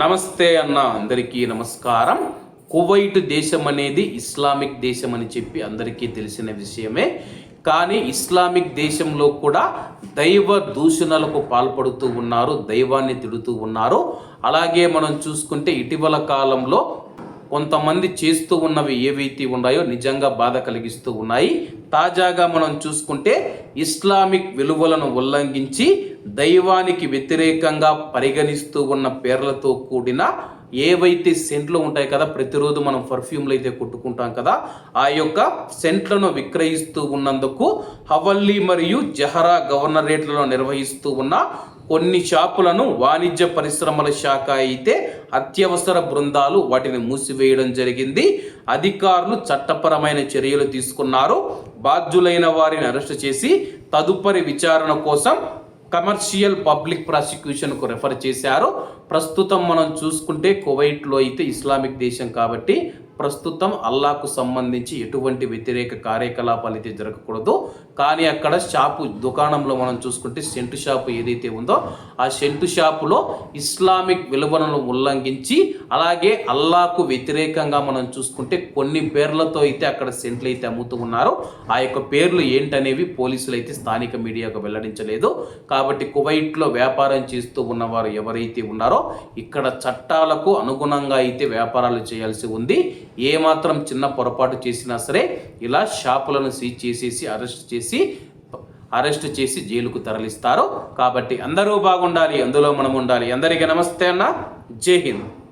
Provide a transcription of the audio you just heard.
నమస్తే అన్న అందరికీ నమస్కారం. కువైట్ దేశం అనేది ఇస్లామిక్ దేశం అని చెప్పి అందరికీ తెలిసిన విషయమే. కానీ ఇస్లామిక్ దేశంలో కూడా దైవ దూషణలకు పాల్పడుతూ ఉన్నారు దైవాన్ని తిడుతూ ఉన్నారు. అలాగే మనం చూసుకుంటే ఇటీవల కాలంలో కొంతమంది చేస్తూ ఉన్నవి ఏవైతే ఉన్నాయో నిజంగా బాధ కలిగిస్తూ ఉన్నాయి. తాజాగా మనం చూసుకుంటే ఇస్లామిక్ విలువలను ఉల్లంఘించి దైవానికి వ్యతిరేకంగా పరిగణిస్తూ ఉన్న పేర్లతో కూడిన ఏవైతే సెంట్లు ఉంటాయి కదా ప్రతిరోజు మనం పర్ఫ్యూమ్లు అయితే కొట్టుకుంటాం కదా ఆ యొక్క సెంట్లను విక్రయిస్తూ ఉన్నందుకు హవల్లీ మరియు జహరా గవర్నరేట్లలో నిర్వహిస్తూ ఉన్న కొన్ని షాపులను వాణిజ్య పరిశ్రమల శాఖ అయితే అత్యవసర బృందాలు వాటిని మూసివేయడం జరిగింది. అధికారులు చట్టపరమైన చర్యలు తీసుకున్నారు. బాధ్యులైన వారిని అరెస్ట్ చేసి తదుపరి విచారణ కోసం కమర్షియల్ పబ్లిక్ ప్రాసిక్యూషన్కు రెఫర్ చేశారు. ప్రస్తుతం మనం చూసుకుంటే కువైట్లో అయితే ఇస్లామిక్ దేశం కాబట్టి ప్రస్తుతం అల్లాకు సంబంధించి ఎటువంటి వ్యతిరేక కార్యకలాపాలు అయితే జరగకూడదు. కానీ అక్కడ షాపు దుకాణంలో మనం చూసుకుంటే సెంటు షాపు ఏదైతే ఉందో ఆ సెంటు షాపులో ఇస్లామిక్ విలువలను ఉల్లంఘించి అలాగే అల్లాకు వ్యతిరేకంగా మనం చూసుకుంటే కొన్ని పేర్లతో అయితే అక్కడ సెంట్లు అయితే అమ్ముతూ ఉన్నారు. ఆ యొక్క పేర్లు ఏంటనేవి పోలీసులు అయితే స్థానిక మీడియాకు వెల్లడించలేదు. కాబట్టి కువైట్లో వ్యాపారం చేస్తూ ఉన్నవారు ఎవరైతే ఉన్నారో ఇక్కడ చట్టాలకు అనుగుణంగా అయితే వ్యాపారాలు చేయాల్సి ఉంది. ఏమాత్రం చిన్న పొరపాటు చేసినా సరే ఇలా షాపులను సీజ్ చేసేసి అరెస్ట్ చేసి అరెస్ట్ చేసి జైలుకు తరలిస్తారు. కాబట్టి అందరూ బాగుండాలి అందులో మనం ఉండాలి అందరికీ నమస్తే అన్న. జై హింద్.